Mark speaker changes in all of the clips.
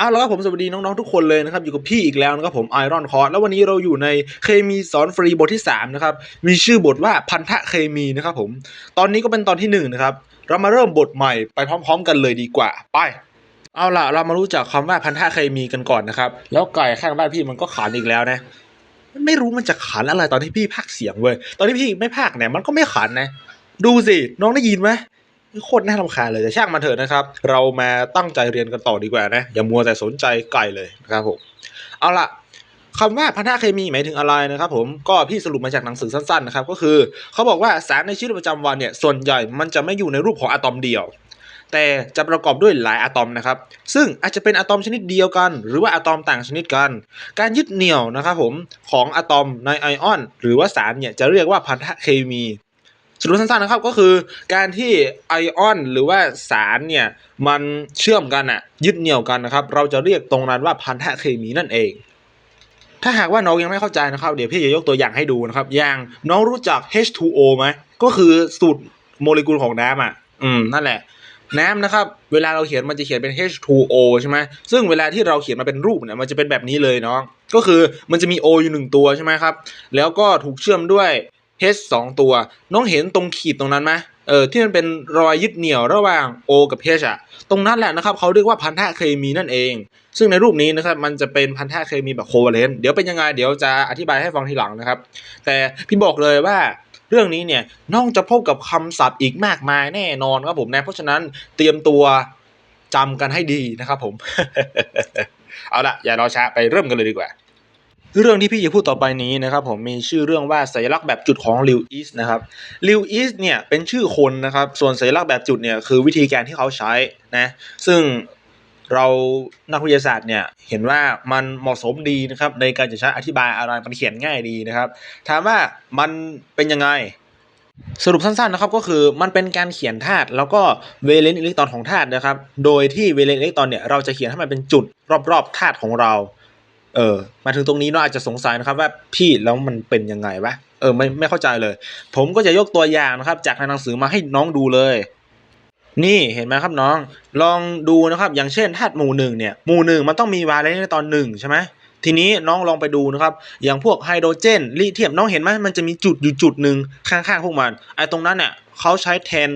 Speaker 1: อาวแล้วครับผมสวัสดีน้องๆทุกคนเลยนะครับอยู่กับพี่อีกแล้วนะครับผมไอรอนคอร์แล้ววันนี้เราอยู่ในเคมีสอนฟรีบทที่3นะครับมีชื่อบทว่าพันธะเคมีนะครับผมตอนนี้ก็เป็นตอนที่หนึ่งนะครับ เรามาเริ่มบทใหม่ไปพร้อม ๆ กันเลยดีกว่า ไป เอาล่ะ เรามารู้จักคำว่าพันธะเคมีกันก่อนนะครับแล้วไก่ข้างบ้านพี่มันก็ขานอีกแล้วนะ ไม่รู้มันจะขานอะไรตอนที่พี่พากเสียงเว้ยตอนที่พี่ไม่พากเนี่ยมันก็ไม่ขานนะ ดูสิน้องได้ยินไหม โคตรน่ารำคาญเลยแต่ช่างมันเถอะนะครับ เรามาตั้งใจเรียนกันต่อดีกว่านะ อย่ามัวแต่สนใจไกลเลยนะครับผมเอาล่ะคำว่าพันธะเคมีหมายถึงอะไรนะครับผมก็พี่สรุปมาจากหนังสือสั้นๆนะครับก็คือเขาบอกว่าสารในชีวิตประจำวันเนี่ยส่วนใหญ่มันจะไม่อยู่ในรูปของอะตอมเดียว แต่จะประกอบด้วยหลายอะตอมนะครับ ซึ่งอาจจะเป็นอะตอมชนิดเดียวกัน หรือว่าอะตอมต่างชนิดกัน การยึดเหนี่ยวนะครับผมของอะตอมในไอออน หรือว่าสารเนี่ยจะเรียกว่าพันธะเคมี สรุปสั้นๆนะครับก็คือการที่ไอออนหรือว่าสารเนี่ยมันเชื่อมกันอะยึดเหนี่ยวกันนะครับ เราจะเรียกตรงนั้นว่าพันธะเคมีนั่นเอง ถ้าหากว่าน้องยังไม่เข้าใจนะครับเดี๋ยวพี่จะยกตัวอย่างให้ดูนะครับ อย่างน้องรู้จัก H2O ไหมก็คือสูตรโมเลกุลของน้ำอะ อืมนั่นแหละ น้ำนะครับ เวลาเราเขียนมันจะเขียนเป็น H2O ใช่ไหมซึ่งเวลาที่เราเขียนมาเป็นรูปเนี่ยมันจะเป็นแบบนี้เลยเนาะก็คือมันจะมี O อยู่หนึ่งตัวใช่ไหมครับ แล้วก็ถูกเชื่อมด้วย H สองตัว น้องเห็นตรงขีดตรงนั้นไหมเออที่มันเป็นรอยยึดเหนี่ยวระหว่าง O กับ H อะตรงนั้นแหละนะครับเขาเรียกว่าพันธะเคมีนั่นเอง ซึ่งในรูปนี้นะครับมันจะเป็นพันธะเคมีแบบโคเวเลนต์เดี๋ยวเป็นยังไงเดี๋ยวจะอธิบายให้ฟังทีหลังนะครับ แต่พี่บอกเลยว่าเรื่องนี้เนี่ยน้องจะพบกับคำศัพท์อีกมากมายแน่นอนครับผมนะเพราะฉะนั้นเตรียมตัวจำกันให้ดีนะครับผม เอาละอย่ารอช้าไปเริ่มกันเลยดีกว่า เรื่องที่พี่จะพูดต่อไปนี้นะครับผมมีชื่อเรื่องว่าสัญลักษณ์แบบจุดของลิวอิสนะครับลิวอิสเนี่ยเป็นชื่อคนนะครับส่วนสัญลักษณ์แบบจุดเนี่ยคือวิธีการที่เขาใช้นะซึ่งเรานักวิทยาศาสตร์เนี่ยเห็นว่ามันเหมาะสมดีนะครับในการจะใช้อธิบายอะไรมันเขียนง่ายดีนะครับ ถามว่ามันเป็นยังไงสรุปสั้นๆนะครับก็คือมันเป็นการเขียนธาตุแล้วก็เวเลนต์อิเล็กตรอนของธาตุนะครับ โดยที่เวเลนต์อิเล็กตรอนเนี่ยเราจะเขียนให้มันเป็นจุดรอบๆธาตุของเรา เออมาถึงตรงนี้เราอาจจะสงสัยนะครับว่าพี่แล้วมันเป็นยังไงวะเออไม่ไม่เข้าใจเลย ผมก็จะยกตัวอย่างนะครับ จากในหนังสือมาให้น้องดูเลย นี่เห็นไหมครับน้อง ลองดูนะครับ อย่างเช่นธาตุหมู่หนึ่งเนี่ยหมู่หนึ่งมันต้องมีวาเลนต์ตอนหนึ่งใช่ไหมทีนี้น้องลองไปดูนะครับ อย่างพวกไฮโดรเจนลิเธียมน้องเห็นไหมมันจะมีจุดอยู่จุดหนึ่งข้างๆพวกมันไอ้ตรงนั้นเนี่ยเขาใช้แทน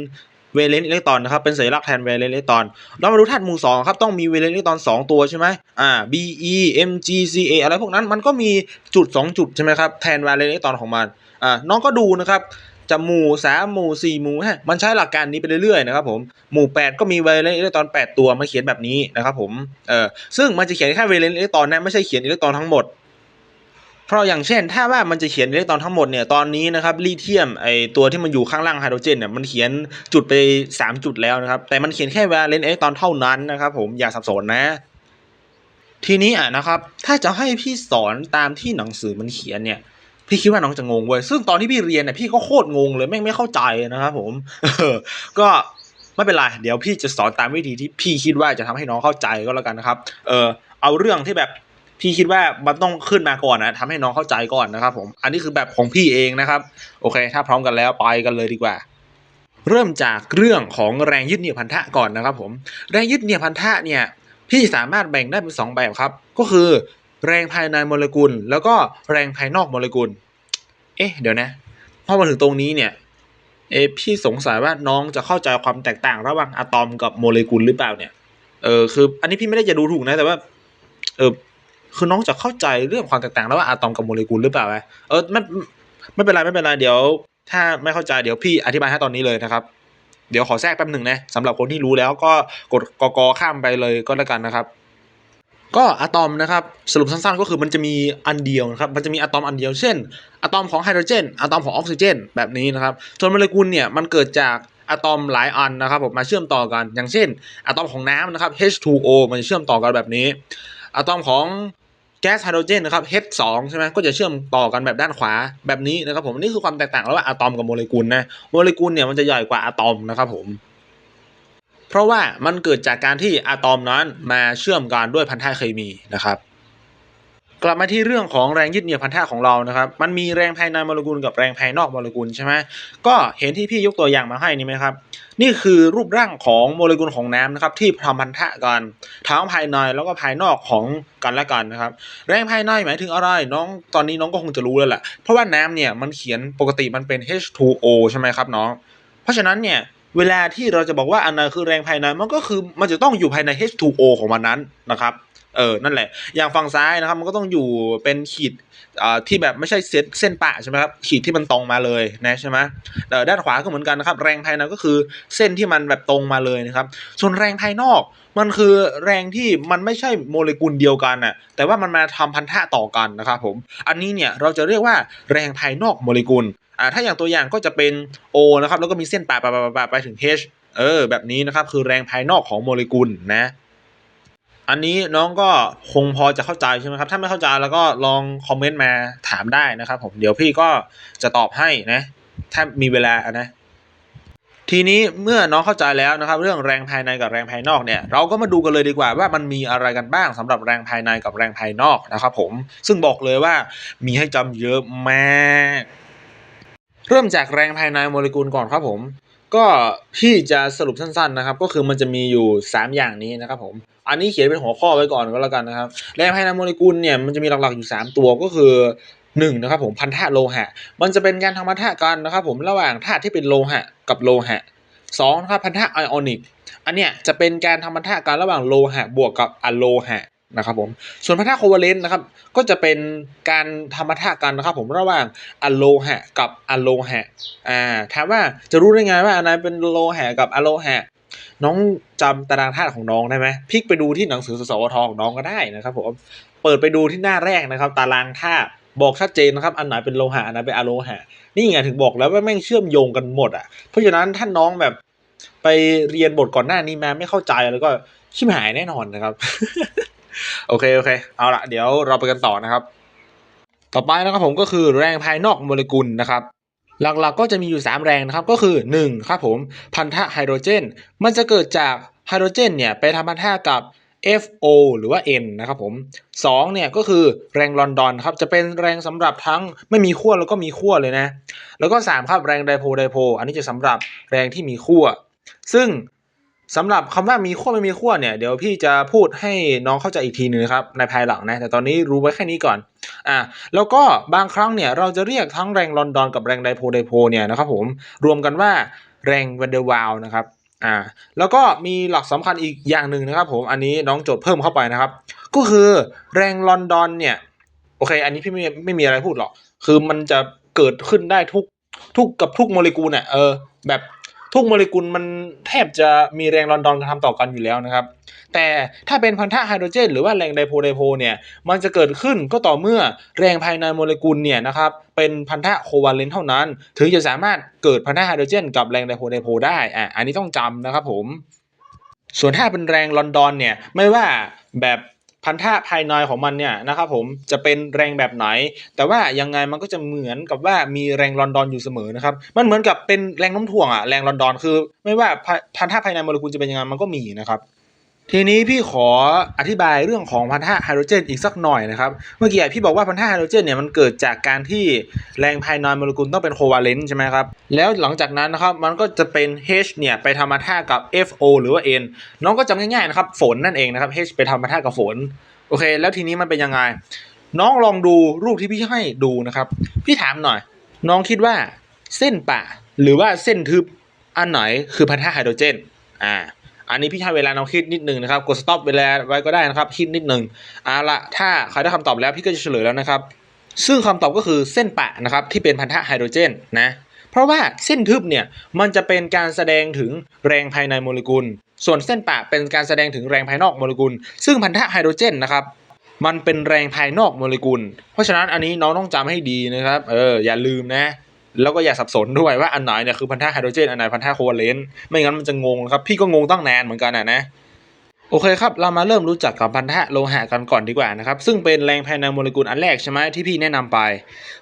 Speaker 1: เวเลนต์อิเล็กตรอนนะครับเป็นสัญลักษณ์แทนเวเลนต์อิเล็กตรอนเรามาดูธาตุหมู่สองครับต้องมีเวเลนต์อิเล็กตรอนสองตัวใช่ไหมอ่า B E M G C A อะไรพวกนั้นมันก็มีจุดสองจุดใช่ไหมครับแทนเวเลนต์อิเล็กตรอนของมันอ่าน้องก็ดูนะครับจะหมู่สามหมู่สี่หมู่ห้ามันใช้หลักการนี้ไปเรื่อยๆนะครับผมหมู่แปดก็มีเวเลนต์อิเล็กตรอนแปดตัวมาเขียนแบบนี้นะครับผมเออซึ่งมันจะเขียนแค่เวเลนต์อิเล็กตรอนนะไม่ใช่เขียนอิเล็กตรอนทั้งหมด เพราะอย่างเช่น ถ้าว่ามันจะเขียนอิเล็กตรอนทั้งหมดเนี่ยตอนนี้นะครับลิเธียมไอตัวที่มันอยู่ข้างล่างไฮโดรเจนเนี่ยมันเขียนจุดไป 3 จุดแล้วนะครับ แต่มันเขียนแค่วาเลนต์อิเล็กตรอนเท่านั้นนะครับ ผมอย่าสับสนนะ ทีนี้อะนะครับ ถ้าจะให้พี่สอนตามที่หนังสือมันเขียนเนี่ยพี่คิดว่าน้องจะงงเว้ย ซึ่งตอนที่พี่เรียนเนี่ยพี่ก็โคตรงงเลยแม่งไม่เข้าใจนะครับผม ก็ไม่เป็นไร เดี๋ยวพี่จะสอนตามวิธีที่พี่คิดว่าจะทำให้น้องเข้าใจก็แล้วกันนะครับ เออเอาเรื่องที่แบบ พี่คิดว่ามันต้องขึ้นมาก่อนนะทำให้น้องเข้าใจก่อนนะครับผมอันนี้คือแบบของพี่เองนะครับ โอเค ถ้าพร้อมกันแล้วไปกันเลยดีกว่าเริ่มจากเรื่องของแรงยึดเหนี่ยวพันธะก่อนนะครับผมแรงยึดเหนี่ยวพันธะเนี่ยพี่สามารถแบ่งได้เป็นสองแบบครับ ก็คือ แรงภายในโมเลกุล แล้วก็แรงภายนอกโมเลกุล เอ๊ะเดี๋ยวนะพอมาถึงตรงนี้เนี่ยเอะพี่สงสัยว่าน้องจะเข้าใจความแตกต่างระหว่างอะตอมกับโมเลกุลหรือเปล่าเนี่ยเออคือ อันนี้พี่ไม่ได้จะดูถูกนะแต่ว่าเออ คือน้องจะเข้าใจเรื่องความแตกต่างระหว่างอะตอมกับโมเลกุลหรือเปล่าไหมเออไม่ไม่เป็นไรไม่เป็นไรเดี๋ยว ถ้าไม่เข้าใจเดี๋ยวพี่อธิบายให้ตอนนี้เลยนะครับ เดี๋ยวขอแทรกแป๊บหนึ่งนะสำหรับคนที่รู้แล้วก็กดกกข้ามไปเลยก็แล้วกันนะครับก็อะตอมนะครับสรุปสั้นๆก็คือมันจะมีอันเดียวนะครับมันจะมีอะตอมอันเดียวเช่นอะตอมของไฮโดรเจนอะตอมของออกซิเจน แบบนี้นะครับส่วนโมเลกุลเนี่ยมันเกิดจากอะตอมหลายอันนะครับผมมาเชื่อมต่อกัน อย่างเช่นอะตอมของน้ำนะครับ H2O มันเชื่อมต่อกันแบบนี้อะตอมของ แก๊สไฮโดรเจนนะครับ H2 ใช่ไหมก็จะเชื่อมต่อกันแบบด้านขวาแบบนี้นะครับผมนี่คือความแตกต่างระหว่างอะตอมกับโมเลกุลนะโมเลกุลเนี่ยมันจะใหญ่กว่าอะตอมนะครับผมเพราะว่ามันเกิดจากการที่อะตอมนั้นมาเชื่อมกันด้วยพันธะเคมีนะครับ กลับมาที่เรื่องของแรงยึดเหนี่ยวพันธะของเรานะครับ มันมีแรงภายในโมเลกุลกับแรงภายนอกโมเลกุลใช่ไหมก็เห็นที่พี่ยกตัวอย่างมาให้นี่ไหมครับ นี่คือรูปร่างของโมเลกุลของน้ำนะครับที่ทำพันธะกันทั้งภายในแล้วก็ภายนอกของกันและกันนะครับ แรงภายในหมายถึงอะไรน้องตอนนี้น้องก็คงจะรู้แล้วแหละเพราะว่าน้ำเนี่ยมันเขียนปกติมันเป็น H2O ใช่ไหมครับน้อง เพราะฉะนั้นเนี่ยเวลาที่เราจะบอกว่าอันไหนคือแรงภายในมันก็คือมันจะต้องอยู่ภายใน H2O ของมันนั้นนะครับ เออนั่นแหละ อย่างฝั่งซ้ายนะครับ มันก็ต้องอยู่เป็นขีดที่แบบไม่ใช่เส้นเส้นปะใช่ไหมครับขีดที่มันตรงมาเลยนะใช่ไหมเออด้านขวาก็เหมือนกันนะครับ แรงภายในก็คือเส้นที่มันแบบตรงมาเลยนะครับ ส่วนแรงภายนอกมันคือแรงที่มันไม่ใช่โมเลกุลเดียวกันน่ะแต่ว่ามันมาทำพันธะต่อกันนะครับผม อันนี้เนี่ยเราจะเรียกว่าแรงภายนอกโมเลกุลอ่าถ้าอย่างตัวอย่างก็จะเป็น O นะครับแล้วก็มีเส้นปะปะปะปะปะไปถึง H เออแบบนี้นะครับคือแรงภายนอกของโมเลกุลนะ อันนี้น้องก็คงพอจะเข้าใจใช่ไหมครับ ถ้าไม่เข้าใจแล้วก็ลองคอมเมนต์มาถามได้นะครับผม เดี๋ยวพี่ก็จะตอบให้นะ ถ้ามีเวลานะ ทีนี้เมื่อน้องเข้าใจแล้วนะครับ เรื่องแรงภายในกับแรงภายนอกเนี่ย เราก็มาดูกันเลยดีกว่าว่ามันมีอะไรกันบ้างสำหรับแรงภายในกับแรงภายนอกนะครับผม ซึ่งบอกเลยว่ามีให้จำเยอะมาก เริ่มจากแรงภายในโมเลกุลก่อนครับผม ก็พี่จะสรุปสั้นๆนะครับ ก็คือมันจะมีอยู่ 3 อย่างนี้นะครับผม อันนี้เขียนเป็นหัวข้อไว้ก่อนก็แล้วกันนะครับแรงภายในโมเลกุลเนี่ยมันจะมีหลักๆอยู่ 3 ตัวก็คือ1นะครับผมพันธะโลหะ มันจะเป็นการทำพันธะกันนะครับผมระหว่างธาตุที่เป็นโลหะกับโลหะ2นะครับพันธะไอออนิก อันเนี้ยจะเป็นการทำพันธะกันระหว่างโลหะบวกกับอะโลหะ นะครับผมส่วนพันธะโคเวเลนต์นะครับก็จะเป็นการทำพันธะกันนะครับผมระหว่างอะโลหะกับอะโลหะอ่าถามว่าจะรู้ได้ไงว่าอันไหนเป็นโลหะกับอะโลหะน้องจำตารางธาตุของน้องได้ไหมพลิกไปดูที่หนังสือสสวทของน้องก็ได้นะครับผมเปิดไปดูที่หน้าแรกนะครับ ตารางธาตุบอกชัดเจนนะครับ อันไหนเป็นโลหะอันไหนเป็นอะโลหะ นี่ไงถึงบอกแล้วว่าแม่งเชื่อมโยงกันหมดอะเพราะฉะนั้นถ้าน้องแบบไปเรียนบทก่อนหน้านี้มาไม่เข้าใจแล้วก็ชิมหายแน่นอนนะครับ โอเคโอเค เอาละเดี๋ยวเราไปกันต่อนะครับ ต่อไปนะครับผมก็คือแรงภายนอกโมเลกุลนะครับหลักๆก็จะมีอยู่ 3 แรงนะครับก็คือ 1 ครับผมพันธะไฮโดรเจน มันจะเกิดจากไฮโดรเจนเนี่ยไปทำพันธะกับ FO หรือว่า N นะครับผม2เนี่ยก็คือแรงลอนดอนครับจะเป็นแรงสำหรับทั้งไม่มีขั้วแล้วก็มีขั้วเลยนะ แล้วก็ 3 ครับแรงไดโพไดโพอันนี้จะสำหรับแรงที่มีขั้วซึ่ง สำหรับคำว่ามีขั้วไม่มีขั้วเนี่ยเดี๋ยวพี่จะพูดให้น้องเข้าใจอีกทีหนึงนะครับในภายหลังนะแต่ตอนนี้รู้ไว้แค่นี้ก่อนอ่าแล้วก็บางครั้งเนี่ยเราจะเรียกทั้งแรงลอนดอนกับแรงไดโพไดโพเนี่ยนะครับผมรวมกันว่าแรงวันเดอร์วาลนะครับอ่าแล้วก็มีหลักสำคัญอีกอย่างหนึ่งนะครับผมอันนี้น้องจดเพิ่มเข้าไปนะครับ ก็คือแรงลอนดอนเนี่ยโอเค อันนี้พี่ไม่ไม่มีอะไรพูดหรอก คือมันจะเกิดขึ้นได้ทุกทุกกับทุกโมเลกุลเนี่ยเออแบบ ทุกโมเลกุลมันแทบจะมีแรงลอนดอนกระทำต่อกันอยู่แล้วนะครับ แต่ถ้าเป็นพันธะไฮโดรเจน หรือว่าแรงไดโพไดโพเนี่ยมันจะเกิดขึ้นก็ต่อเมื่อแรงภายในโมเลกุลเนี่ยนะครับเป็นพันธะโควาเลนต์เท่านั้น ถึงจะสามารถเกิดพันธะไฮโดรเจน กับแรงไดโพไดโพได้อะอันนี้ต้องจำนะครับผม ส่วนถ้าเป็นแรงลอนดอนเนี่ยไม่ว่าแบบ พันธะภายในของมันเนี่ยนะครับผมจะเป็นแรงแบบไหน แต่ว่ายังไงมันก็จะเหมือนกับว่ามีแรงลอนดอนอยู่เสมอนะครับมันเหมือนกับเป็นแรงโน้มถ่วงอะแรงลอนดอนคือ ไม่ว่าพันธะภายในโมเลกุลจะเป็นยังไงมันก็มีนะครับ ทีนี้พี่ขออธิบายเรื่องของพันธะไฮโดรเจนอีกสักหน่อยนะครับ เมื่อกี้พี่บอกว่าพันธะไฮโดรเจนเนี่ยมันเกิดจากการที่แรงภายในโมเลกุลต้องเป็นโควาเลนต์ใช่ไหมครับ แล้วหลังจากนั้นนะครับมันก็จะเป็น H เนี่ยไปทำพันธะกับ FO หรือว่า N น้องก็จำง่ายๆนะครับฝนนั่นเองนะครับ H ไปทำพันธะกับฝนโอเค แล้วทีนี้มันเป็นยังไง น้องลองดูรูปที่พี่ให้ดูนะครับ พี่ถามหน่อย น้องคิดว่าเส้นปะหรือว่าเส้นทึบอันไหนคือพันธะไฮโดรเจนอ่า อันนี้พี่ให้เวลาน้องคิดนิดนึงนะครับ กด stop เวลาไว้ก็ได้นะครับ คิดนิดนึงเอาละถ้าใครได้คำตอบแล้วพี่ก็จะเฉลยแล้วนะครับ ซึ่งคำตอบก็คือเส้นปะนะครับที่เป็นพันธะไฮโดรเจนนะเพราะว่าเส้นทึบเนี่ยมันจะเป็นการแสดงถึงแรงภายในโมเลกุล ส่วนเส้นปะเป็นการแสดงถึงแรงภายนอกโมเลกุล ซึ่งพันธะไฮโดรเจนนะครับมันเป็นแรงภายนอกโมเลกุล เพราะฉะนั้นอันนี้น้องต้องจำให้ดีนะครับ เอออย่าลืมนะ แล้วก็อย่าสับสนด้วยว่าอันไหนเนี่ยคือพันธะไฮโดรเจนอันไหนพันธะโคเวลเลนต์ไม่งั้นมันจะงงครับ พี่ก็งงตั้งนานเหมือนกันนะนะโอเคครับ เรามาเริ่มรู้จักกับพันธะโลหะกันก่อนดีกว่านะครับ ซึ่งเป็นแรงภายในโมเลกุลอันแรกใช่ไหมที่พี่แนะนำไป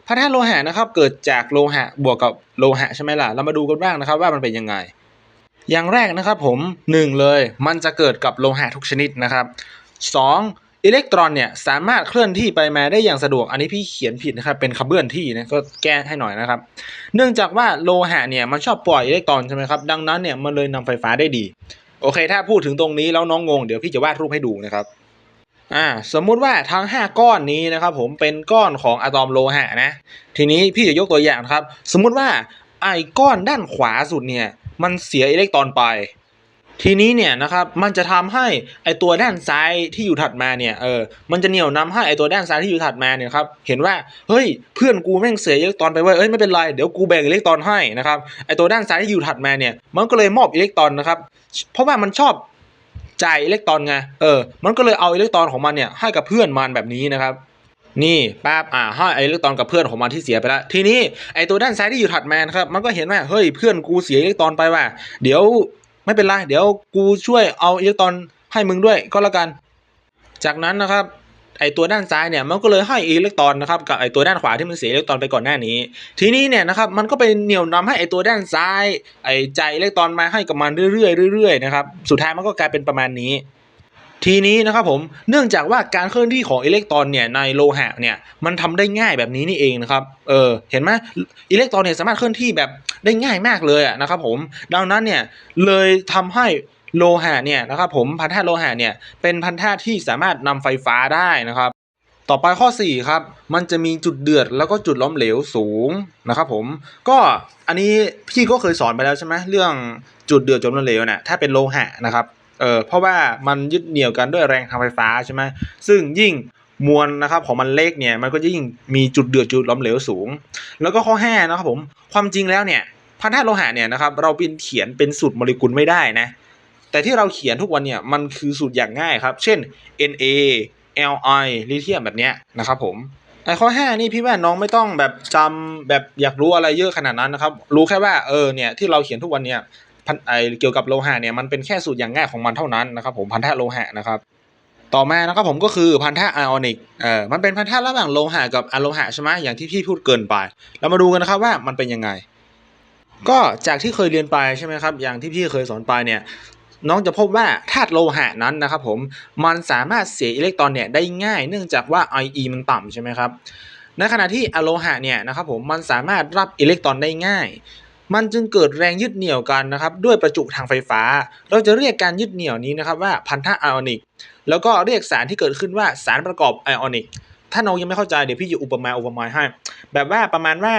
Speaker 1: พันธะโลหะนะครับเกิดจากโลหะบวกกับโลหะใช่ไหมล่ะ เรามาดูกันบ้างนะครับว่ามันเป็นยังไง อย่างแรกนะครับผมหนึ่งเลย มันจะเกิดกับโลหะทุกชนิดนะครับส อิเล็กตรอนเนี่ยสามารถเคลื่อนที่ไปมาได้อย่างสะดวก อันนี้พี่เขียนผิดนะครับ เป็นคำเลื่อนที่นะก็แก้ให้หน่อยนะครับ เนื่องจากว่าโลหะเนี่ยมันชอบปล่อยอิเล็กตรอนใช่ไหมครับ ดังนั้นเนี่ยมันเลยนำไฟฟ้าได้ดี โอเค ถ้าพูดถึงตรงนี้แล้วน้องงง เดี๋ยวพี่จะวาดรูปให้ดูนะครับ อ่า สมมุติว่าทั้ง 5 ก้อนนี้นะครับผมเป็นก้อนของอะตอมโลหะนะ ทีนี้พี่จะยกตัวอย่างครับ สมมุติว่าไอ้ก้อนด้านขวาสุดเนี่ยมันเสียอิเล็กตรอนไป ทีนี้เนี่ยนะครับมันจะทำให้ไอตัวด้านซ้ายที่อยู่ถัดมาเนี่ยเออมันจะเหนี่ยวนำให้ไอตัวด้านซ้ายที่อยู่ถัดมาเนี่ยครับเห็นว่าเฮ้ยเพื่อนกูแม่งเสียอิเล็กตรอนไปเว้ยเอ้ยไม่เป็นไรเดี๋ยวกูแบ่งอิเล็กตรอนให้นะครับไอตัวด้านซ้ายที่อยู่ถัดมาเนี่ยมันก็เลยมอบอิเล็กตรอนนะครับเพราะว่ามันชอบจ่ายอิเล็กตรอนไงเออมันก็เลยเอาอิเล็กตรอนของมันเนี่ยให้กับเพื่อนมันแบบนี้นะครับนี่ป้าบอ่าให้ไออิเล็กตรอนกับเพื่อนของมันที่เสียไปแล้วทีนี้ไอตัวด้านซ้ายที่อยู่ถัดมานะครับมันก็เห็นว่าเฮ้ยเพื่อนกูเสียเล็กตอนไปว่ะเดี๋ยว ไม่เป็นไร เดี๋ยวกูช่วยเอาอิเล็กตรอนให้มึงด้วยก็แล้วกัน จากนั้นนะครับไอตัวด้านซ้ายเนี่ยมันก็เลยให้อิเล็กตรอนนะครับกับไอตัวด้านขวาที่มันเสียอิเล็กตรอนไปก่อนหน้านี้ ทีนี้เนี่ยนะครับมันก็ไปเหนี่ยวนำให้ไอตัวด้านซ้าย ไอใจอิเล็กตรอนมาให้กับมันเรื่อยๆเรื่อยๆนะครับสุดท้ายมันก็กลายเป็นประมาณนี้ ทีนี้นะครับผมเนื่องจากว่าการเคลื่อนที่ของอิเล็กตรอนเนี่ยในโลหะเนี่ยมันทำได้ง่ายแบบนี้นี่เองนะครับเออเห็นไหมอิเล็กตรอนเนี่ยสามารถเคลื่อนที่แบบได้ง่ายมากเลยนะครับผมดังนั้นเนี่ยเลยทำให้โลหะเนี่ยนะครับผมพันธะโลหะเนี่ยเป็นพันธะที่สามารถนำไฟฟ้าได้นะครับ ต่อไปข้อ4ครับมันจะมีจุดเดือดแล้วก็จุดล้มเหลวสูงนะครับผมก็อันนี้พี่ก็เคยสอนไปแล้วใช่ไหมเรื่องจุดเดือดจุดล้มเหลวเนี่ยถ้าเป็นโลหะนะครับ เออเพราะว่ามันยึดเหนี่ยวกันด้วยแรงทางไฟฟ้าใช่ไหมซึ่งยิ่งมวลนะครับของมันเล็กเนี่ยมันก็ยิ่งมีจุดเดือดจุดล้มเหลวสูง แล้วก็ข้อ5นะครับผมความจริงแล้วเนี่ยพันธะโลหะเนี่ยนะครับเราเป็นเขียนเป็นสูตรโมเลกุลไม่ได้นะแต่ที่เราเขียนทุกวันเนี่ยมันคือสูตรอย่างง่ายครับ เช่น Na Li ลิเธียมแบบเนี้ยนะครับผมไอข้อ 5 นี่พี่ว่าน้องไม่ต้องแบบจำแบบอยากรู้อะไรเยอะขนาดนั้นนะครับ รู้แค่ว่าเออเนี่ยที่เราเขียนทุกวันเนี่ย พันไอเกี่ยวกับโลหะเนี่ยมันเป็นแค่สูตรอย่างง่ายของมันเท่านั้นนะครับผมพันธะโลหะนะครับต่อมานะครับผมก็คือพันธะไอออนิกเออมันเป็นพันธะระหว่างโลหะกับอะโลหะใช่ไหมอย่างที่พี่พูดเกินไป เรามาดูกันนะครับว่ามันเป็นยังไง ก็จากที่เคยเรียนไปใช่ไหมครับ อย่างที่พี่เคยสอนไปเนี่ยน้องจะพบว่าธาตุโลหะนั้นนะครับผมมันสามารถเสียอิเล็กตรอนเนี่ยได้ง่ายเนื่องจากว่า IE มันต่ำใช่ไหมครับในขณะที่อะโลหะเนี่ยนะครับผมมันสามารถรับอิเล็กตรอนได้ง่าย มันจึงเกิดแรงยึดเหนี่ยวกันนะครับด้วยประจุทางไฟฟ้า เราจะเรียกการยึดเหนี่ยวนี้นะครับว่าพันธะไอออนิก แล้วก็เรียกสารที่เกิดขึ้นว่าสารประกอบไอออนิก ถ้าน้องยังไม่เข้าใจเดี๋ยวพี่จะอุปมาอุปไมยให้ แบบว่าประมาณว่า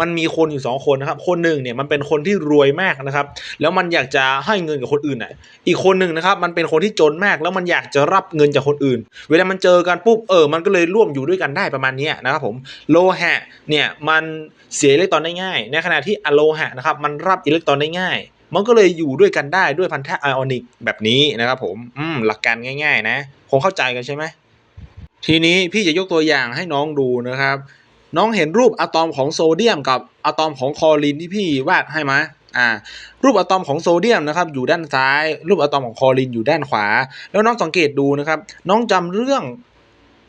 Speaker 1: มันมีคนอยู่สองคนนะครับ คนหนึ่งเนี่ยมันเป็นคนที่รวยมากนะครับ แล้วมันอยากจะให้เงินกับคนอื่นน่ะอีกคนหนึ่งนะครับ มันเป็นคนที่จนมากแล้วมันอยากจะรับเงินจากคนอื่น เวลามันเจอกันปุ๊บเออ มันก็เลยร่วมอยู่ด้วยกันได้ประมาณนี้นะครับผมโลหะเนี่ยมันเสียอิเล็กตรอนได้ง่าย ในขณะที่อะโลหะนะครับมันรับอิเล็กตรอนได้ง่ายมันก็เลยอยู่ด้วยกันได้ด้วยพันธะไอออนิกแบบนี้นะครับผมอืมหลักการง่าย ๆ นะ คงเข้าใจกันใช่ไหมทีนี้พี่จะยกตัวอย่างให้น้องดูนะครับ น้องเห็นรูปอะตอมของโซเดียมกับอะตอมของคลอรีนที่พี่วาดให้ไหมอ่า รูปอะตอมของโซเดียมนะครับ อยู่ด้านซ้าย รูปอะตอมของคลอรีนอยู่ด้านขวา แล้วน้องสังเกตดูนะครับ น้องจำเรื่อง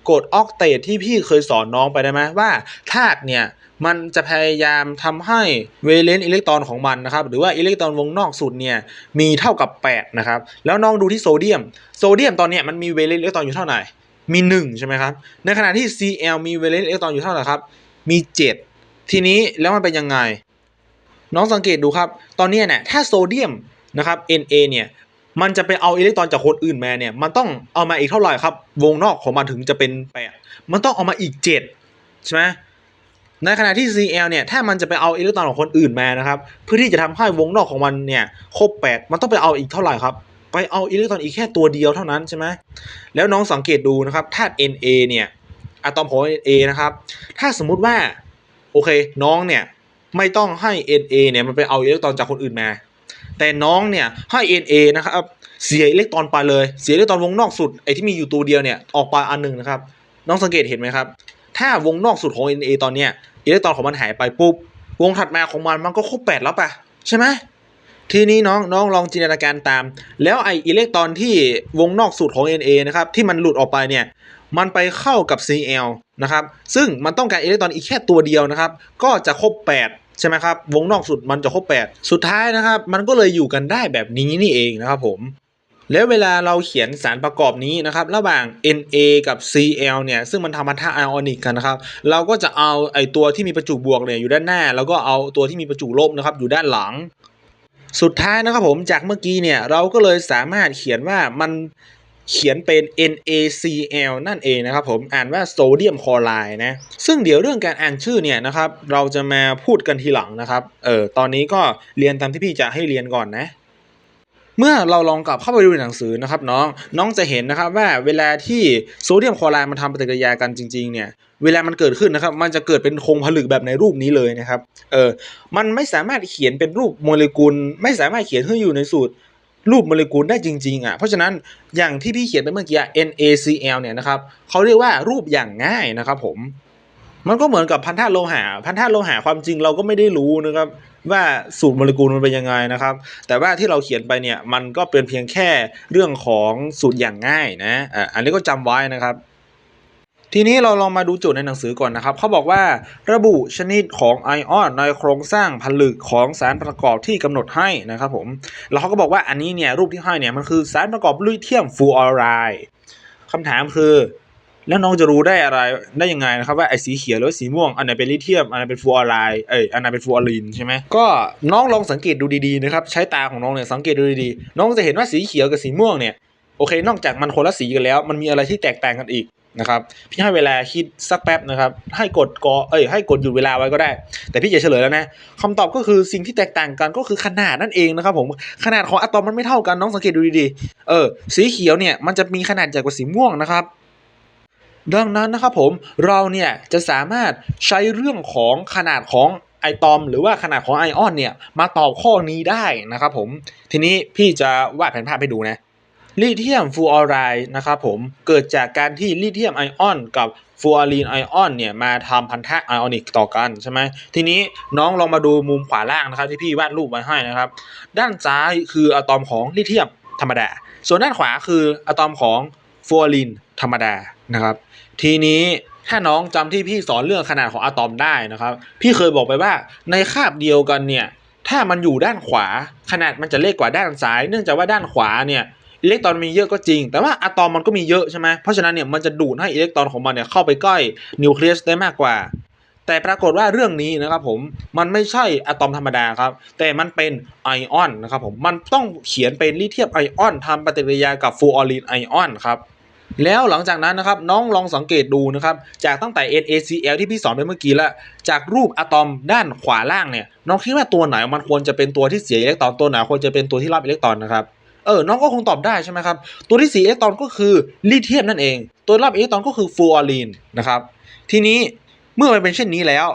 Speaker 1: กรดออกเตตที่พี่เคยสอนน้องไปได้ไหมว่าธาตุเนี่ยมันจะพยายามทำให้เวเลนต์อิเล็กตรอนของมันนะครับ หรือว่าอิเล็กตรอนวงนอกสุดเนี่ยมีเท่ากับ 8 นะครับ แล้วน้องดูที่โซเดียม โซเดียมตอนเนี้ยมันมีเวเลนต์อิเล็กตรอนอยู่เท่าไหร่ มี 1 ใช่ไหมครับ ในขณะที่ Cl มีเวเลนอิเล็กตรอนอยู่เท่าไหร่ครับ มี 7 ทีนี้แล้วมันเป็นยังไง น้องสังเกตดูครับ ตอนนี้เนี่ยถ้าโซเดียมนะครับ Na เนี่ยมันจะไปเอาอิเล็กตรอนจากคนอื่นมาเนี่ยมันต้องเอามาอีกเท่าไหร่ครับ วงนอกของมันถึงจะเป็น 8 มันต้องเอามาอีก 7 ใช่ไหมในขณะที่ Cl เนี่ยถ้ามันจะไปเอาอิเล็กตรอนของคนอื่นมานะครับเพื่อที่จะทำให้วงนอกของมันเนี่ยครบ 8 มันต้องไปเอาอีกเท่าไหร่ครับ ไปเอาอิเล็กตรอนอีกแค่ตัวเดียวเท่านั้นใช่ไหมแล้วน้องสังเกตดูนะครับธาตุ Na เนี่ยอะตอมของ Na นะครับ ถ้าสมมุติว่า โอเค น้องเนี่ย ไม่ต้องให้ Na เนี่ยมันไปเอาอิเล็กตรอนจากคนอื่นมา แต่น้องเนี่ยให้ Na นะครับเสียอิเล็กตรอนไปเลย เสียอิเล็กตรอนวงนอกสุดไอที่มีอยู่ตัวเดียวเนี่ยออกไปอันหนึ่งนะครับ น้องสังเกตเห็นไหมครับ ถ้าวงนอกสุดของ Na ตอนเนี้ยอิเล็กตรอนของมันหายไปปุ๊บวงถัดมาของมันมันก็ครบแปดแล้วปะใช่ไหม ทีนี้น้องน้องลองจินตนาการตาม แล้วไออิเล็กตรอนที่วงนอกสุดของ Na นะครับที่มันหลุดออกไปเนี่ยมันไปเข้ากับ Cl นะครับซึ่งมันต้องการอิเล็กตรอนอีกแค่ตัวเดียวนะครับก็จะครบ 8 ใช่ไหมครับวงนอกสุดมันจะครบ 8 สุดท้ายนะครับมันก็เลยอยู่กันได้แบบนี้นี่เองนะครับผมแล้วเวลาเราเขียนสารประกอบนี้นะครับ ระหว่าง Na กับ Cl เนี่ย ซึ่งมันทำพันธะไอออนิกกันนะครับ เราก็จะเอาไอตัวที่มีประจุบวกเนี่ยอยู่ด้านหน้า แล้วก็เอาตัวที่มีประจุลบนะครับอยู่ด้านหลัง สุดท้ายนะครับผมจากเมื่อกี้เนี่ยเราก็เลยสามารถเขียนว่ามันเขียนเป็น NaCl นั่นเองนะครับผมอ่านว่าโซเดียมคลอไรด์นะ ซึ่งเดี๋ยวเรื่องการอ่านชื่อเนี่ยนะครับ เราจะมาพูดกันทีหลังนะครับ เออตอนนี้ก็เรียนตามที่พี่จะให้เรียนก่อนนะ เมื่อเราลองกลับเข้าไปดูในหนังสือนะครับน้องน้องจะเห็นนะครับว่าเวลาที่โซเดียมคลอไรด์มันทำปฏิกิริยากันจริงๆเนี่ยเวลามันเกิดขึ้นนะครับมันจะเกิดเป็นโครงผลึกแบบในรูปนี้เลยนะครับเออมันไม่สามารถเขียนเป็นรูปโมเลกุล ไม่สามารถเขียนให้อยู่ในสูตรรูปโมเลกุลได้จริงๆอะเพราะฉะนั้นอย่างที่พี่เขียนไปเมื่อกี้ NaCl เนี่ยนะครับเขาเรียกว่ารูปอย่างง่ายนะครับผมมันก็เหมือนกับพันธะโลหะพันธะโลหะความจริงเราก็ไม่ได้รู้นะครับ ว่าสูตรโมเลกุลมันเป็นยังไงนะครับ แต่ว่าที่เราเขียนไปเนี่ยมันก็เป็นเพียงแค่เรื่องของสูตรอย่างง่ายนะอะอันนี้ก็จำไว้นะครับทีนี้เราลองมาดูโจทย์ในหนังสือก่อนนะครับ เขาบอกว่าระบุชนิดของไอออนในโครงสร้างผลึกของสารประกอบที่กำหนดให้นะครับผม แล้วเขาก็บอกว่าอันนี้เนี่ยรูปที่ให้เนี่ยมันคือสารประกอบลิเธียมฟูออไรด์คำถามคือ แล้วน้องจะรู้ได้อะไรได้ยังไงนะครับว่าไอ้สีเขียวหรือว่าสีม่วงอันไหนเป็นลิเธียมอันไหนเป็นฟลูออไรด์เอ้ยอันไหนเป็นฟลูออรีนใช่ไหมก็น้องลองสังเกตดูดีๆนะครับใช้ตาของน้องเนี่ยสังเกตดูดีๆน้องจะเห็นว่าสีเขียวกับสีม่วงเนี่ยโอเคนอกจากมันคนละสีกันแล้ว มันมีอะไรที่แตกต่างกันอีกนะครับพี่ให้เวลาคิดสักแป๊บนะครับ ให้กดกอเอ้ยให้กดหยุดเวลาไว้ก็ได้ แต่พี่จะเฉลยแล้วนะคำตอบก็คือสิ่งที่แตกต่างกันก็คือขนาดนั่นเองนะครับผมขนาดของอะตอมมันไม่เท่ากันน้องสังเกตดูดีๆเออสีเขียวเนี่ยมันจะมีขนาดใหญ่กว่าสีม่วงนะครับ ดังนั้นนะครับผมเราเนี่ยจะสามารถใช้เรื่องของขนาดของไอตอมหรือว่าขนาดของไอออนเนี่ยมาตอบข้อนี้ได้นะครับผมทีนี้พี่จะวาดแผนภาพให้ดูนะลิเธียมฟลูออไรด์นะครับผมเกิดจากการที่ลิเธียมไอออนกับฟลูออรีนไอออนเนี่ยมาทำพันธะไอออนิกต่อกันใช่ไหมทีนี้น้องลองมาดูมุมขวาล่างนะครับที่พี่วาดรูปไว้ให้นะครับ ด้านซ้ายคืออะตอมของลิเธียมธรรมดา ส่วนด้านขวาคืออะตอมของฟลูออรีนธรรมดา นะครับ ทีนี้ถ้าน้องจำที่พี่สอนเรื่องขนาดของอะตอมได้นะครับ พี่เคยบอกไปว่าในคาบเดียวกันเนี่ยถ้ามันอยู่ด้านขวาขนาดมันจะเล็กกว่าด้านซ้าย เนื่องจากว่าด้านขวาเนี่ยอิเล็กตรอนมีเยอะก็จริง แต่ว่าอะตอมมันก็มีเยอะใช่ไหมเพราะฉะนั้นเนี่ยมันจะดูดให้อิเล็กตรอนของมันเนี่ยเข้าไปใกล้นิวเคลียสได้มากกว่า แต่ปรากฏว่าเรื่องนี้นะครับผมมันไม่ใช่อะตอมธรรมดาครับ แต่มันเป็นไอออนนะครับผมมันต้องเขียนเป็นลิเธียมไอออนทำปฏิกิริยากับฟูออรีนไอออนครับ แล้วหลังจากนั้นนะครับน้องลองสังเกตดูนะครับจากตั้งแต่ NaCl ที่พี่สอนไปเมื่อกี้แล้ว จากรูปอะตอมด้านขวาล่างเนี่ยน้องคิดว่าตัวไหนมันควรจะเป็นตัวที่เสียอิเล็กตรอนตัวไหนควรจะเป็นตัวที่รับอิเล็กตรอนนะครับเออ น้องก็คงตอบได้ใช่ไหมครับ ตัวที่เสียอิเล็กตรอนก็คือลิเธียมนั่นเอง ตัวรับอิเล็กตรอนก็คือฟลูออรีนนะครับ ทีนี้เมื่อมันเป็นเช่นนี้แล้ว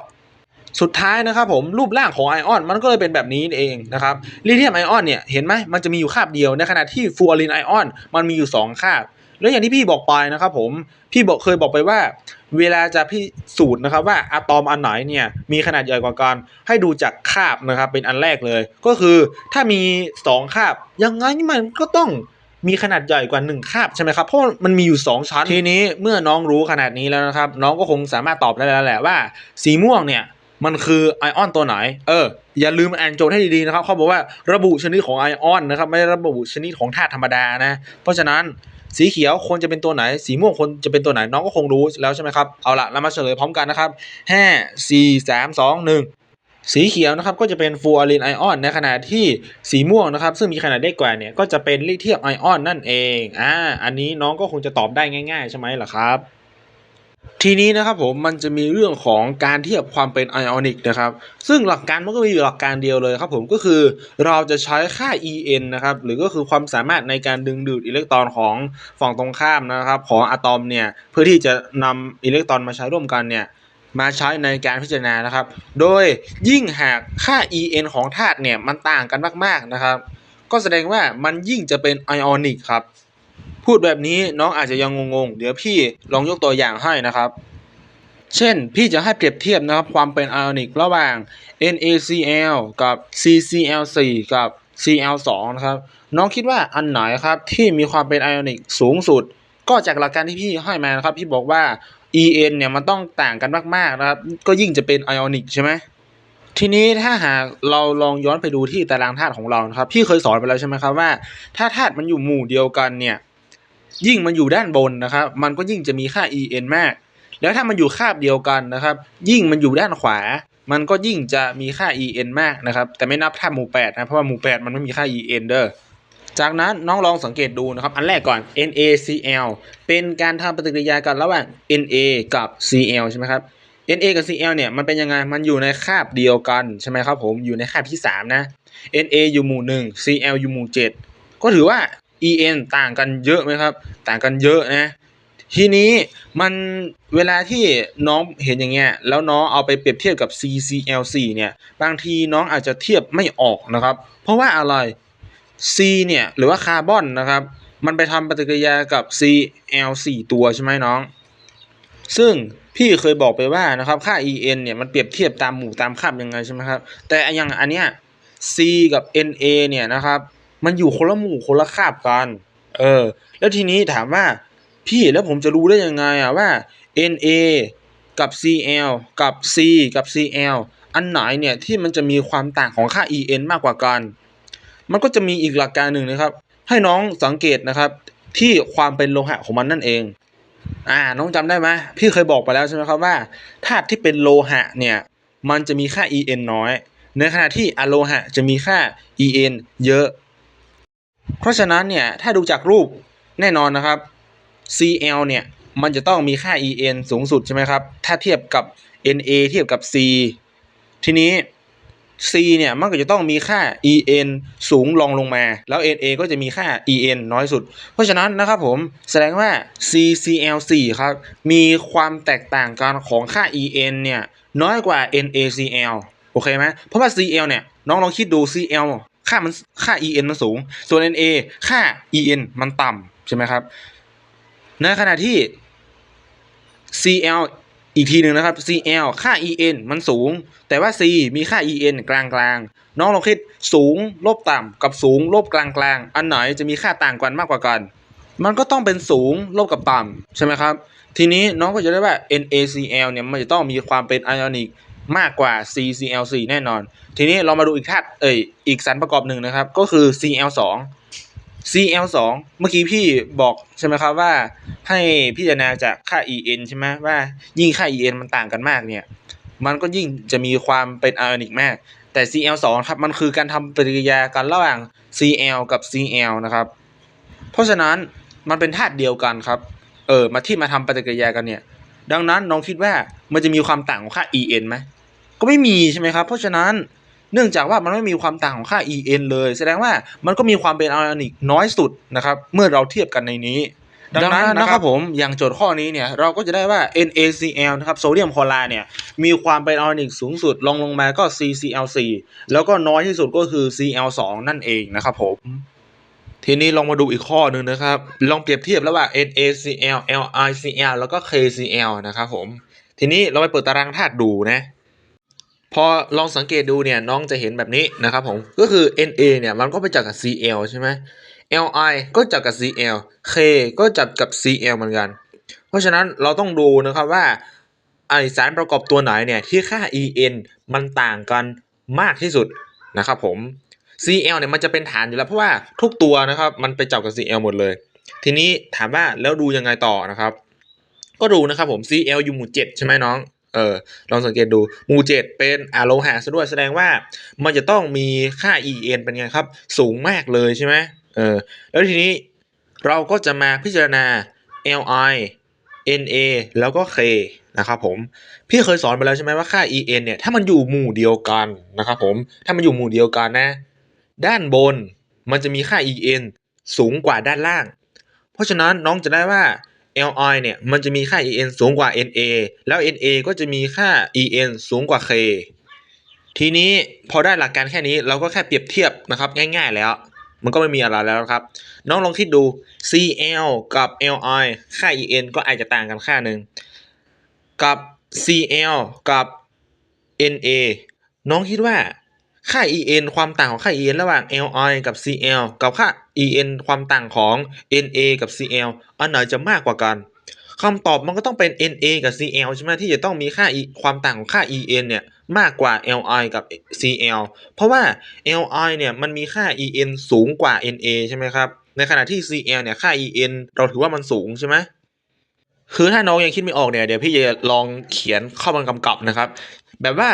Speaker 1: สุดท้ายนะครับผมรูปร่างของไอออนมันก็เลยเป็นแบบนี้เองนะครับลิเธียมไอออนเนี่ยเห็นไหมมันจะมีอยู่คาบเดียวในขณะที่ฟลูออรีนไอออนมันมีอยู่สองคาบ แล้วอย่างที่พี่บอกไปนะครับผมพี่บอกเคยบอกไปว่า เวลาจะพิสูจน์นะครับว่าอะตอมอันไหนเนี่ยมีขนาดใหญ่กว่ากันให้ดูจากคาบนะครับเป็นอันแรกเลย ก็คือถ้ามีสองคาบยังไงมันก็ต้องมีขนาดใหญ่กว่าหนึ่งคาบใช่ไหมครับเพราะมันมีอยู่สองชั้นทีนี้เมื่อน้องรู้ขนาดนี้แล้วนะครับ น้องก็คงสามารถตอบได้แล้วแหละว่า สีม่วงเนี่ยมันคือไอออนตัวไหน เออ อย่าลืมอ่านโจทย์ให้ดีๆนะครับ เขาบอกว่าระบุชนิดของไอออนนะครับ ไม่ได้ระบุชนิดของธาตุธรรมดานะ เพราะฉะนั้น สีเขียวควรจะเป็นตัวไหน สีม่วงควรจะเป็นตัวไหนน้องก็คงรู้แล้วใช่ไหมครับ เอาละเรามาเฉลยพร้อมกันนะครับห้าสี่สามสองหนึ่งสีเขียวนะครับก็จะเป็นฟูออรีนไอออนในขณะที่สีม่วงนะครับ ซึ่งมีขนาดเล็กกว่าเนี่ยก็จะเป็นลิเธียมไอออนนั่นเองอ่าอันนี้น้องก็คงจะตอบได้ง่าย ๆ ใช่ไหมล่ะครับ ทีนี้นะครับผมมันจะมีเรื่องของการเทียบความเป็นไอออนิกนะครับ ซึ่งหลักการมันก็มีอยู่หลักการเดียวเลยครับผมก็คือเราจะใช้ค่า En นะครับหรือก็คือความสามารถในการดึงดูดอิเล็กตรอนของฝั่งตรงข้ามนะครับของอะตอมเนี่ยเพื่อที่จะนำอิเล็กตรอนมาใช้ร่วมกันเนี่ยมาใช้ในการพิจารณานะครับ โดยยิ่งหากค่า En ของธาตุเนี่ยมันต่างกันมากๆนะครับ ก็แสดงว่ามันยิ่งจะเป็นไอออนิกครับ พูดแบบนี้น้องอาจจะยังงงๆ เดี๋ยวพี่ลองยกตัวอย่างให้นะครับ เช่น พี่จะให้เปรียบเทียบนะครับความเป็นไอออนิกระหว่าง NaCl กับ CCl4 กับ Cl2 นะครับ น้องคิดว่าอันไหนครับที่มีความเป็นไอออนิกสูงสุด ก็จากหลักการที่พี่ให้มานะครับ พี่บอกว่า En เนี่ยมันต้องต่างกันมากๆนะครับ ก็ยิ่งจะเป็นไอออนิกใช่ไหมทีนี้ถ้าหากเราลองย้อนไปดูที่ตารางธาตุของเรานะครับ พี่เคยสอนไปแล้วใช่ไหมครับว่า ถ้าธาตุมันอยู่หมู่เดียวกันเนี่ย ยิ่งมันอยู่ด้านบนนะครับ มันก็ยิ่งจะมีค่า en มาก แล้วถ้ามันอยู่คาบเดียวกันนะครับ ยิ่งมันอยู่ด้านขวา มันก็ยิ่งจะมีค่า en มากนะครับ แต่ไม่นับธาตุหมู่8นะ เพราะว่าหมู่ 8 มันไม่มีค่า en เด้อจากนั้นน้องลองสังเกตดูนะครับ อันแรกก่อน NaCl เป็นการทำปฏิกิริยากันระหว่าง Na กับ Cl ใช่ไหมครับ Na กับ Cl เนี่ยมันเป็นยังไง มันอยู่ในคาบเดียวกันใช่ไหมครับผม อยู่ในคาบที่ 3 นะ Na อยู่หมู่ 1 Cl อยู่หมู่ 7 ก็ถือว่า En ต่างกันเยอะไหมครับ ต่างกันเยอะนะ ทีนี้มันเวลาที่น้องเห็นอย่างเงี้ยแล้วน้องเอาไปเปรียบเทียบกับ CCl4 เนี่ยบางทีน้องอาจจะเทียบไม่ออกนะครับ เพราะว่าอะไร C เนี่ยหรือว่าคาร์บอนนะครับ มันไปทำปฏิกิริยากับ Cl4 ตัวใช่ไหมน้อง ซึ่งพี่เคยบอกไปว่านะครับค่า En เนี่ยมันเปรียบเทียบตามหมู่ตามคาบยังไงใช่ไหมครับ แต่อย่างอันเนี้ย C กับ Na เนี่ยนะครับ มันอยู่คนละหมู่คนละคาบกัน เออ แล้วทีนี้ถามว่า พี่แล้วผมจะรู้ได้ยังไงอะว่า Na กับ Cl กับ C กับ Cl อันไหนเนี่ยที่มันจะมีความต่างของค่า En มากกว่ากัน มันก็จะมีอีกหลักการหนึ่งนะครับ ให้น้องสังเกตนะครับ ที่ความเป็นโลหะของมันนั่นเอง อ่า น้องจำได้ไหมพี่เคยบอกไปแล้วใช่ไหมครับว่าธาตุที่เป็นโลหะเนี่ย มันจะมีค่า En น้อย ในขณะที่อะโลหะจะมีค่า En เยอะ เพราะฉะนั้นเนี่ยถ้าดูจากรูปแน่นอนนะครับ Cl เนี่ยมันจะต้องมีค่า En สูงสุดใช่ไหมครับ ถ้าเทียบกับ Na เทียบกับ C ทีนี้ C เนี่ยมันก็จะต้องมีค่า En สูงรองลงมา แล้ว Na ก็จะมีค่า En น้อยสุด เพราะฉะนั้นนะครับผมแสดงว่า CCl4 ครับมีความแตกต่างกันของค่า En เนี่ยน้อยกว่า NaCl โอเคไหมเพราะว่า Cl เนี่ยน้องลองคิดดู Cl ค่ามันค่า En มันสูง ส่วน Na ค่า En มันต่ำใช่ไหมครับ ในขณะที่ Cl อีกทีหนึ่งนะครับ Cl ค่า En มันสูง แต่ว่า C มีค่า En กลางกลางๆน้องลองคิดสูงลบต่ำกับสูงลบกลางกลางอันไหนจะมีค่าต่างกันมากกว่ากัน มันก็ต้องเป็นสูงลบกับต่ำใช่ไหมครับ ทีนี้น้องก็จะได้ว่า NaCl เนี่ยมันจะต้องมีความเป็นไอออนิก มากกว่า CCl4 แน่นอน ทีนี้เรามาดูอีกธาตุเอ่ยอีกสารประกอบหนึ่งนะครับ ก็คือ Cl2 Cl2 เมื่อกี้พี่บอกใช่ไหมครับว่าให้พิจารณาจากค่า En ใช่ไหมว่ายิ่งค่า En มันต่างกันมากเนี่ย มันก็ยิ่งจะมีความเป็นไอออนิกมาก แต่ Cl2 ครับมันคือการทำปฏิกิริยากันระหว่าง Cl กับ Cl นะครับ เพราะฉะนั้นมันเป็นธาตุเดียวกันครับ เออมาที่มาทำปฏิกิริยากันเนี่ย ดังนั้นน้องคิดว่ามันจะมีความต่างของค่า En ไหม ก็ไม่มีใช่ไหมครับ เพราะฉะนั้นเนื่องจากว่ามันไม่มีความต่างของค่า En เลย แสดงว่ามันก็มีความเป็นไอออนิกน้อยสุดนะครับ เมื่อเราเทียบกันในนี้ ดังนั้นนะครับผมอย่างโจทย์ข้อนี้เนี่ยเราก็จะได้ว่า NaCl นะครับโซเดียมคลอไรด์เนี่ยมีความเป็นไอออนิกสูงสุดลองลงมาก็ CCl4 แล้วก็น้อยที่สุดก็คือ Cl2 นั่นเองนะครับผมทีนี้ลองมาดูอีกข้อหนึ่งนะครับ ลองเปรียบเทียบระหว่าง NaCl LiCl แล้วก็ KCl นะครับผม ทีนี้เราไปเปิดตารางธาตุดูนะ พอลองสังเกตดูเนี่ยน้องจะเห็นแบบนี้นะครับผมก็คือ Na เนี่ยมันก็ไปจับกับ Cl ใช่ไหม Li ก็จับกับ Cl K ก็จับกับ Cl เหมือนกัน เพราะฉะนั้นเราต้องดูนะครับว่าไอสารประกอบตัวไหนเนี่ยที่ค่า En มันต่างกันมากที่สุดนะครับผม Cl เนี่ยมันจะเป็นฐานอยู่แล้วเพราะว่าทุกตัวนะครับมันไปจับกับ Cl หมดเลย ทีนี้ถามว่าแล้วดูยังไงต่อนะครับ ก็ดูนะครับผม Cl อยู่หมู่7ใช่ไหมน้อง เออลองสังเกตดูหมู่7เป็นอะโลหะซะด้วยแสดงว่ามันจะต้องมีค่า En เป็นไงครับ สูงมากเลยใช่ไหมเออแล้วทีนี้เราก็จะมาพิจารณา Li Na แล้วก็ K นะครับผมพี่เคยสอนไปแล้วใช่ไหมว่าค่า En เนี่ยถ้ามันอยู่หมู่เดียวกันนะครับผมถ้ามันอยู่หมู่เดียวกันนะ ด้านบนมันจะมีค่า En สูงกว่าด้านล่าง เพราะฉะนั้นน้องจะได้ว่า Li เนี่ยมันจะมีค่า En สูงกว่า Na แล้ว Na ก็จะมีค่า En สูงกว่า K ทีนี้พอได้หลักการแค่นี้เราก็แค่เปรียบเทียบนะครับง่ายๆแล้ว มันก็ไม่มีอะไรแล้วครับ น้องลองคิดดู Cl กับ Li ค่า En ก็อาจจะต่างกันค่าหนึ่งกับ Cl กับ Na น้องคิดว่า ค่า En ความต่างของค่า En ระหว่าง Li กับ Cl กับค่า En ความต่างของ Na กับ Cl อันไหนจะมากกว่ากันคำตอบมันก็ต้องเป็น Na กับ Cl ใช่ไหมที่จะต้องมีค่า E ความต่างของค่า En เนี่ยมากกว่า Li กับ Cl เพราะว่า Li เนี่ยมันมีค่า En สูงกว่า Na ใช่ไหมครับ ในขณะที่ Cl เนี่ยค่า En เราถือว่ามันสูงใช่ไหมคือถ้าน้องยังคิดไม่ออกเนี่ยเดี๋ยวพี่จะลองเขียนเข้ามากำกับนะครับ แบบว่า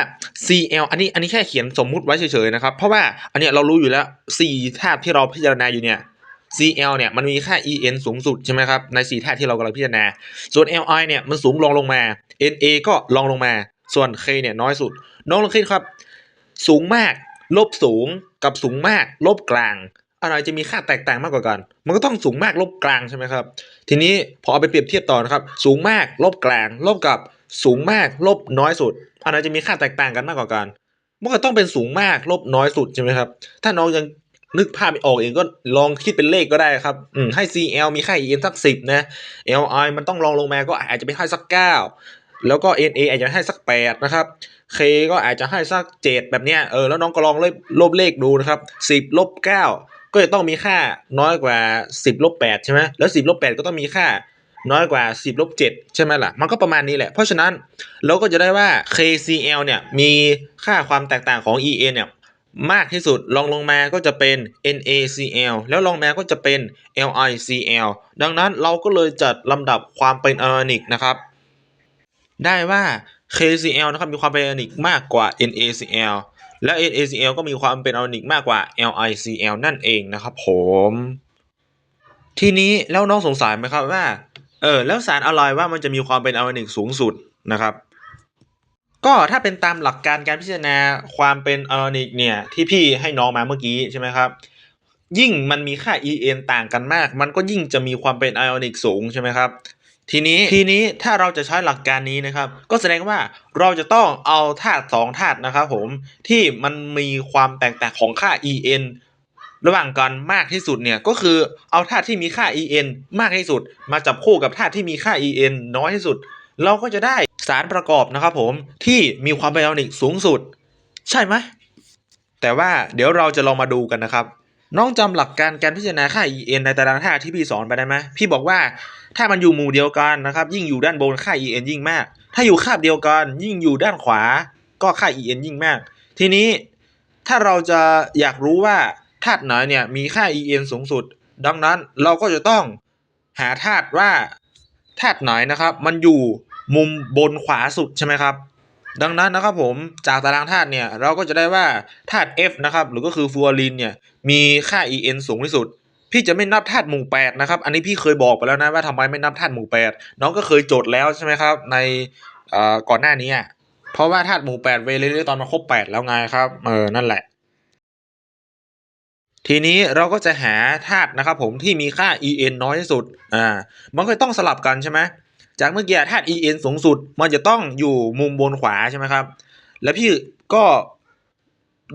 Speaker 1: Cl อันนี้อันนี้แค่เขียนสมมุติไว้เฉยๆนะครับ เพราะว่าอันนี้เรารู้อยู่แล้ว 4 ธาตุที่เราพิจารณาอยู่เนี่ย Cl เนี่ยมันมีค่า En สูงสุดใช่ไหมครับใน 4 ธาตุที่เรากำลังพิจารณา ส่วน Li เนี่ยมันสูงรองลงมา Na ก็รองลงมา ส่วน K เนี่ยน้อยสุด น้องลองคิดครับ สูงมาก ลบสูงกับสูงมาก ลบกลางอะไรจะมีค่าแตกต่างมากกว่ากัน มันก็ต้องสูงมากลบกลางใช่ไหมครับ ทีนี้พอเอาไปเปรียบเทียบต่อนะครับ สูงมากลบกลาง ลบกับสูงมากลบน้อยสุด อะไรจะมีค่าแตกต่างกันมากกว่ากันมันก็ต้องเป็นสูงมากลบน้อยสุดใช่ไหมครับ ถ้าน้องยังนึกภาพไม่ออกเองก็ลองคิดเป็นเลขก็ได้ครับอืมให้ CL มีค่า EN สักสิบนะ LI มันต้องลองลงมาก็อาจจะเป็นให้สักเก้าแล้วก็ NA อาจจะให้สักแปดนะครับ K ก็อาจจะให้สักเจ็ดแบบเนี้ยเออแล้วน้องก็ลองลบลบเลขดูนะครับสิบลบเก้าก็จะต้องมีค่าน้อยกว่าสิบลบแปดใช่ไหมแล้วสิบลบแปดก็ต้องมีค่า น้อยกว่า 10ลบ7ใช่ไหมล่ะ มันก็ประมาณนี้แหละ เพราะฉะนั้นเราก็จะได้ว่า KCl เนี่ยมีค่าความแตกต่างของ En เนี่ยมากที่สุดลองลงมาก็จะเป็น NaCl แล้วลองมาก็จะเป็น LiCl ดังนั้นเราก็เลยจัดลำดับความเป็นอะนิกนะครับ ได้ว่า KCl นะครับมีความเป็นอะนิกมากกว่า NaCl และ NaCl ก็มีความเป็นอะนิกมากกว่า LiCl นั่นเองนะครับผม ทีนี้แล้วน้องสงสัยไหมครับว่า เออแล้วสารอะไรว่ามันจะมีความเป็นอะนิกสูงสุดนะครับ ก็ถ้าเป็นตามหลักการการพิจารณาความเป็นอะนิกเนี่ยที่พี่ให้น้องมาเมื่อกี้ใช่ไหมครับ ยิ่งมันมีค่า En ต่างกันมาก มันก็ยิ่งจะมีความเป็นไอออนิกสูงใช่ไหมครับทีนี้ทีนี้ถ้าเราจะใช้หลักการนี้นะครับ ก็แสดงว่าเราจะต้องเอาธาตุสองธาตุนะครับผมที่มันมีความแตกต่างของค่า En ระหว่างกันมากที่สุดเนี่ยก็คือเอาธาตุที่มีค่า En มากที่สุด มาจับคู่กับธาตุที่มีค่า En น้อยที่สุด เราก็จะได้สารประกอบนะครับผมที่มีความเป็นไอออนิกสูงสุด ใช่ไหมแต่ว่าเดี๋ยวเราจะลองมาดูกันนะครับน้องจำหลักการการพิจารณาค่า En ในตารางธาตุที่พี่สอนไปได้ไหมพี่บอกว่าถ้ามันอยู่หมู่เดียวกันนะครับยิ่งอยู่ด้านบนค่า En ยิ่งมาก ถ้าอยู่คาบเดียวกัน ยิ่งอยู่ด้านขวา ก็ค่า En ยิ่งมาก ทีนี้ถ้าเราจะอยากรู้ว่า ธาตุไหนเนี่ยมีค่า En สูงสุด ดังนั้นเราก็จะต้องหาธาตุว่าธาตุไหนนะครับ มันอยู่มุมบนขวาสุดใช่ไหมครับดังนั้นนะครับผมจากตารางธาตุเนี่ยเราก็จะได้ว่าธาตุ F นะครับหรือก็คือฟลูออรีนเนี่ยมีค่า En สูงที่สุด พี่จะไม่นับธาตุหมู่แปดนะครับ อันนี้พี่เคยบอกไปแล้วนะว่าทำไมไม่นับธาตุหมู่แปดน้องก็เคยโจดแล้วใช่ไหมครับในก่อนหน้านี้เพราะว่าธาตุหมู่แปดเวเลตอนมาครบแปดแล้วไงครับเออนั่นแหละ ทีนี้เราก็จะหาธาตุนะครับผมที่มีค่า En น้อยที่สุด อ่า มันก็ต้องสลับกันใช่ไหมจากเมื่อกี้ธาตุ En สูงสุด มันจะต้องอยู่มุมบนขวาใช่ไหมครับ แล้วพี่ก็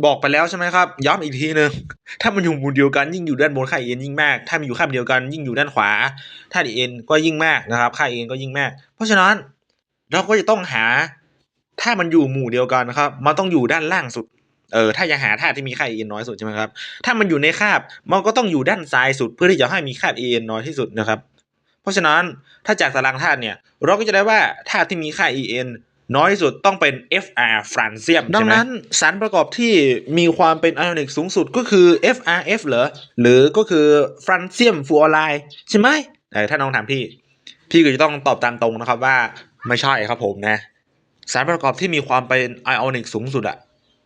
Speaker 1: บอกไปแล้วใช่ไหมครับ ย้ำอีกทีหนึ่งถ้ามันอยู่มุมเดียวกันยิ่งอยู่ด้านบนค่า en ยิ่งมาก ถ้ามันอยู่ข้างเดียวกันยิ่งอยู่ด้านขวาธาตุ en ก็ยิ่งมากนะครับ ค่า en ก็ยิ่งมาก เพราะฉะนั้นเราก็จะต้องหา ถ้ามันอยู่หมู่เดียวกันนะครับ มันต้องอยู่ด้านล่างสุด เออถ้าอยากหาธาตุที่มีค่า en น้อยสุดใช่ไหมครับ ถ้ามันอยู่ในคาบมันก็ต้องอยู่ด้านซ้ายสุดเพื่อที่จะให้มีค่า en น้อยที่สุดนะครับ เพราะฉะนั้นถ้าจากตารางธาตุเนี่ย เราก็จะได้ว่าธาตุที่มีค่า en น้อยที่สุดต้องเป็น Fr ฟรานเซียมดังนั้นสารประกอบที่มีความเป็นไอออนิกสูงสุดก็คือ FRF เหรอ หรือก็คือฟรานเซียมฟลูออไรด์ใช่ไหมเออถ้าน้องถามพี่ พี่ก็จะต้องตอบตามตรงนะครับว่าไม่ใช่ครับผมนะ สารประกอบที่มีความเป็นไอออนิกสูงสุดอะ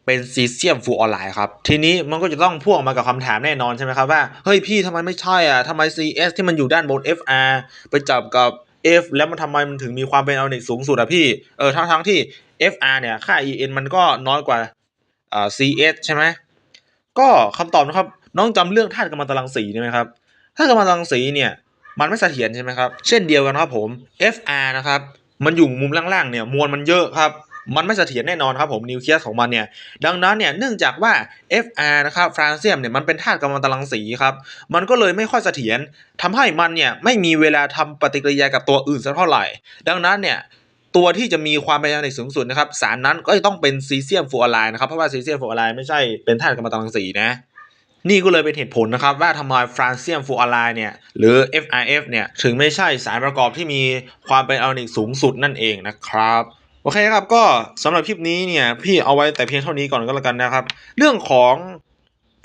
Speaker 1: เป็นซีเซียมฟลูออไรด์ครับ ทีนี้มันก็จะต้องพ่วงมากับคำถามแน่นอนใช่ไหมครับว่า เฮ้ยพี่ทำไมไม่ใช่อะทำไม CS ที่มันอยู่ด้านบน FR ไปจับกับ F แล้วมันทำไมมันถึงมีความเป็นไอออนิกสูงสุดอะพี่ เออทั้งทั้งที่ FR เนี่ย ค่า EN มันก็น้อยกว่าอ่า CS ใช่ไหมก็คำตอบนะครับ น้องจำเรื่องธาตุกัมมันตรังสีได้ไหมครับธาตุกัมมันตรังสีเนี่ย มันไม่เสถียรใช่ไหมครับ เช่นเดียวกันครับผม FR นะครับ มันอยู่มุมล่างๆเนี่ยมวลมันเยอะครับ มันไม่เสถียรแน่นอนครับผมนิวเคลียสของมันเนี่ยดังนั้นเนี่ยเนื่องจากว่า Fr นะครับฟรานเซียมเนี่ยมันเป็นธาตุกัมมันตรังสีครับมันก็เลยไม่ค่อยเสถียรทำให้มันเนี่ยไม่มีเวลาทำปฏิกิริยากับตัวอื่นสักเท่าไหร่ ดังนั้นเนี่ยตัวที่จะมีความเป็นไอออนิกสูงสุดนะครับสารนั้นก็จะต้องเป็นซีเซียมฟลูออไรด์นะครับเพราะว่าซีเซียมฟลูออไรด์ไม่ใช่เป็นธาตุกัมมันตรังสีนะนี่ก็เลยเป็นเหตุผลนะครับว่าทำไมฟรานเซียมฟลูออไรด์เนี่ยหรือ FRF เนี่ยถึงไม่ใช่สารประกอบที่มีความเป็นไอออนิกสูงสุดนั่นเองนะครับ โอเคครับก็สำหรับคลิปนี้เนี่ยพี่เอาไว้แต่เพียงเท่านี้ก่อนก็แล้วกันนะครับ เรื่องของ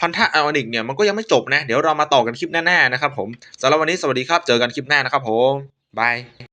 Speaker 1: พันธะอออนิกเนี่ยมันก็ยังไม่จบนะ เดี๋ยวเรามาต่อกันคลิปหน้าๆนะครับผมสำหรับวันนี้สวัสดีครับ เจอกันคลิปหน้านะครับผมบาย